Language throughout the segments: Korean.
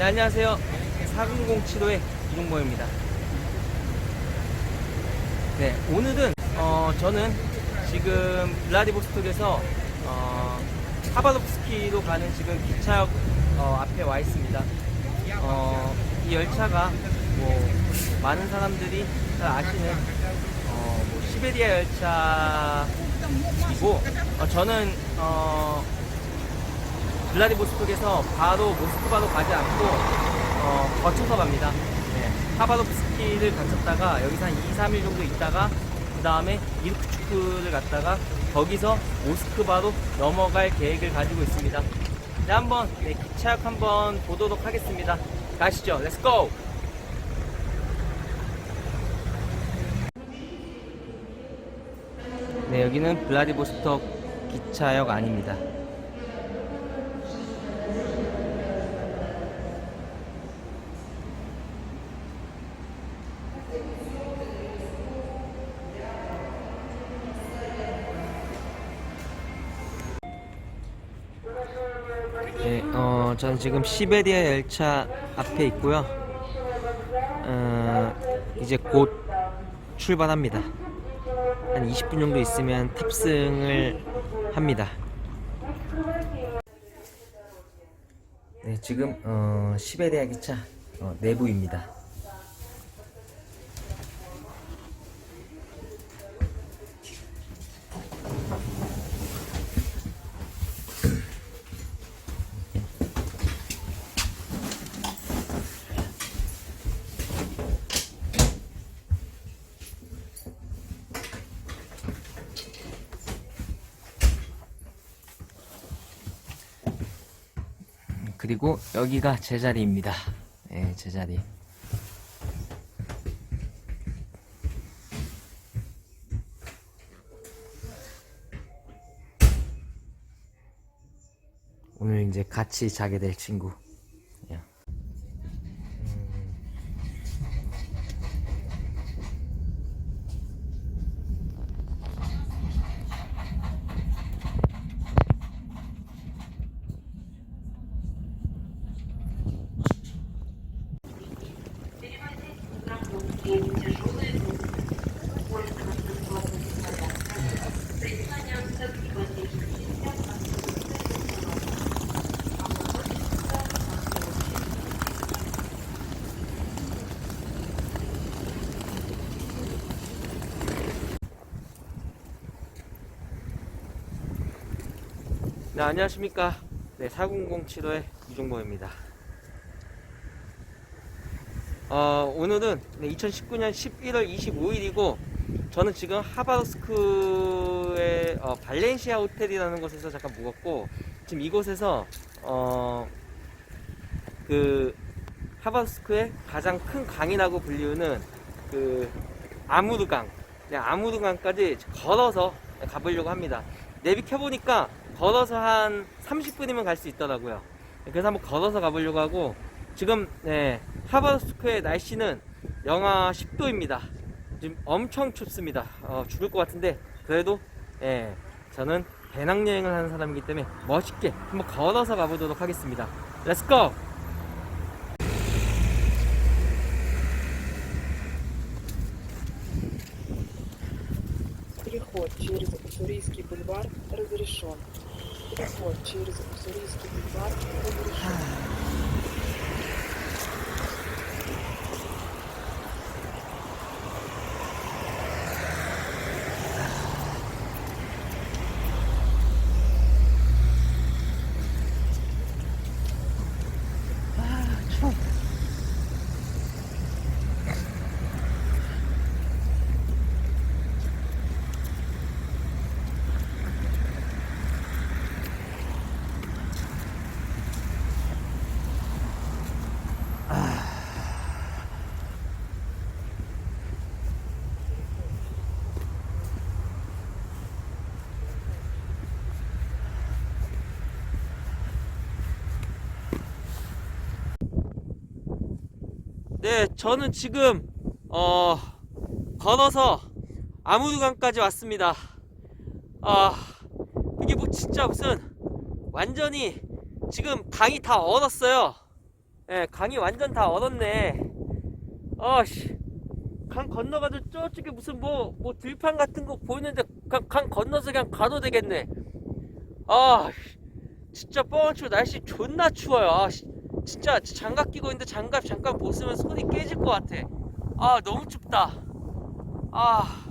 네, 안녕하세요. 4007호의 이종모입니다. 네, 오늘은 어, 저는 지금 블라디보스톡에서 어, 하바lov스키로 가는 지금 기차역 어, 앞에 와 있습니다. 어, 이 열차가 뭐 많은 사람들이 잘 아시는 어, 뭐 시베리아 열차이고 어, 저는 어, 블라디보스톡에서 바로 모스크바로 가지 않고 어, 거쳐서 갑니다. 네, 하바lov스키를 거쳤다가 여기서 한 2, 3일 정도 있다가 그 다음에 이르크추크를 갔다가 거기서 모스크바로 넘어갈 계획을 가지고 있습니다. 네, 한번 네, 기차역 한번 보도록 하겠습니다. 가시죠. 렛츠고! 네, 여기는 블라디보스톡 기차역 아닙니다. 네, 어, 저는 지금 시베리아 열차 앞에 있고요. 어, 이제 곧 출발합니다. 한 20분 정도 있으면 탑승을 합니다. 네, 지금 어, 시베리아 기차 어, 내부입니다. 그리고 여기가 제 자리입니다. 네, 제 자리. 오늘 이제 같이 자게 될 친구. 네, 안녕하십니까. 네, 4007호의 이종모입니다. 어, 오늘은 2019년 11월 25일이고, 저는 지금 하바rov스크의 어, 발렌시아 호텔이라는 곳에서 잠깐 묵었고, 지금 이곳에서, 어, 그, 하바rov스크의 가장 큰 강이라고 불리우는 그, 아무르강, 네, 아무르강까지 걸어서 가보려고 합니다. 내비 켜보니까 걸어서 한 30분이면 갈 수 있더라고요. 그래서 한번 걸어서 가보려고 하고 지금 네, 하바rov스크의 날씨는 영하 10도입니다. 지금 엄청 춥습니다. 어, 죽을 것 같은데 그래도 예, 저는 배낭여행을 하는 사람이기 때문에 멋있게 한번 걸어서 가보도록 하겠습니다. 렛츠고! Переход через Уссурийский бульвар разрешен. Переход через Уссурийский бульвар разрешен. 네, 저는 지금 어 걸어서 아무르강까지 왔습니다. 아 이게 뭐 진짜 무슨 완전히 지금 강이 다 얼었어요. 예, 강이 완전 다 얼었네. 어씨. 강 건너가도 저쪽에 무슨 뭐, 뭐 들판 같은 거 보이는데 강, 강 건너서 그냥 가도 되겠네. 아, 씨. 진짜 뻥 치고 날씨 존나 추워요. 아, 씨. 진짜 장갑 끼고 있는데 장갑 잠깐 벗으면 손이 깨질 것 같아. 아, 너무 춥다. 아.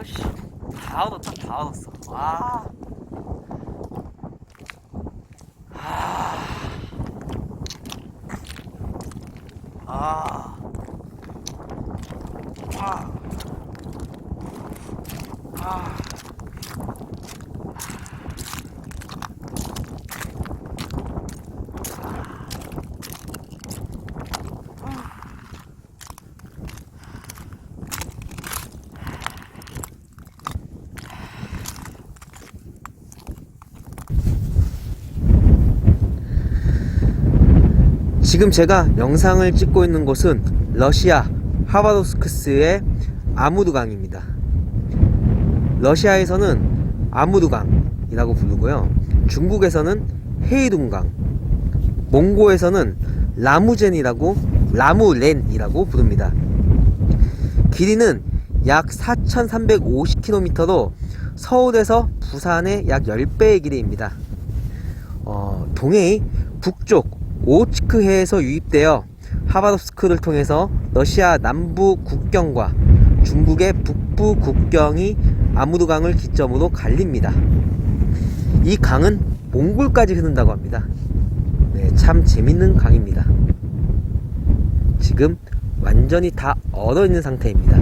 어씨, 다 얻었다, 다 얻었어. 와. 아. 아. 아. 아. 지금 제가 영상을 찍고 있는 곳은 러시아 하바도스크스의 아무드강입니다. 러시아에서는 아무드강이라고 부르고요. 중국에서는 헤이둥강, 몽고에서는 라무젠이라고 라무렌이라고 부릅니다. 길이는 약 4,350km로 서울에서 부산의 약 10배의 길이입니다. 어, 동해의 북쪽 오츠크해에서 유입되어 하바rov스크를 통해서 러시아 남부 국경과 중국의 북부 국경이 아무드강을 기점으로 갈립니다. 이 강은 몽골까지 흐른다고 합니다. 네, 참 재밌는 강입니다. 지금 완전히 다 얼어 있는 상태입니다.